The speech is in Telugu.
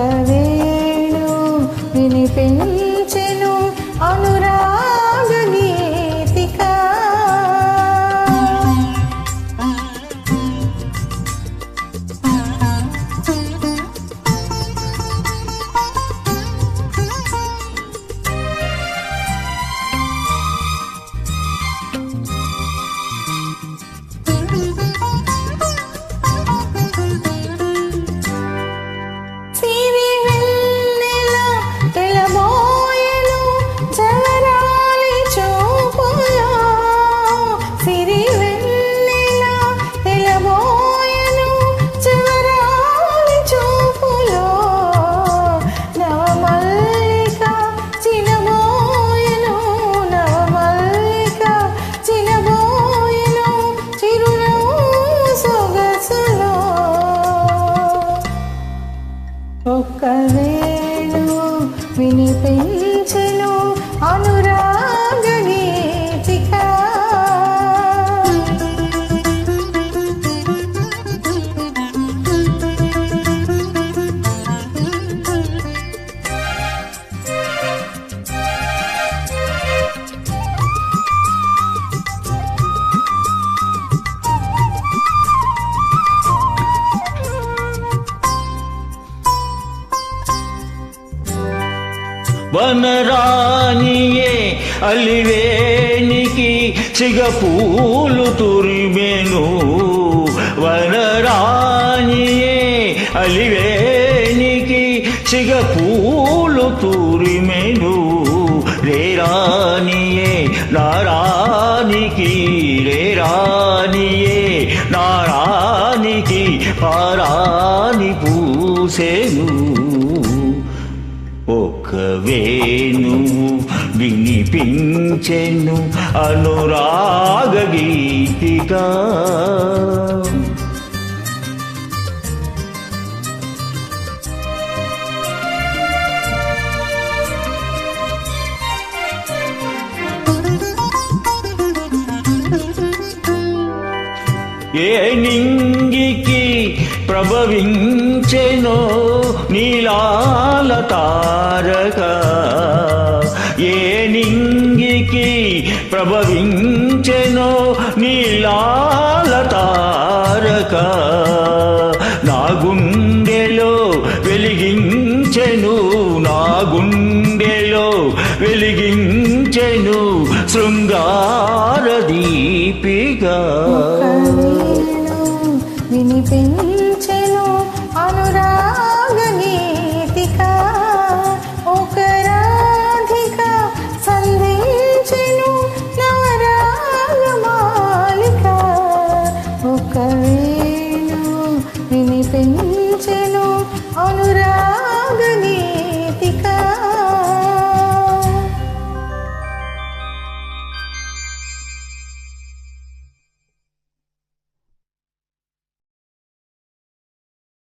கவே వినిపించెను. అను అలివేనికి సిగపూలు తురిమెను. వనరాణియే అలివేనికి సిగపూలు తురిమెను. రేరానియే నారానికి రేరానియే నారానికి పారాని పూసేను. వేణువు వినిపించెను అనురాగ గీతిగా ఏ నింగికి ప్రభవించెనో నీలాల తారక. ఏ నింగికి ప్రభవించెనో నీలాల తారక. నా గుండెలో వెలిగించెను నా గుండెలో వెలిగించెను శృంగార దీపిగా ఒక వేణు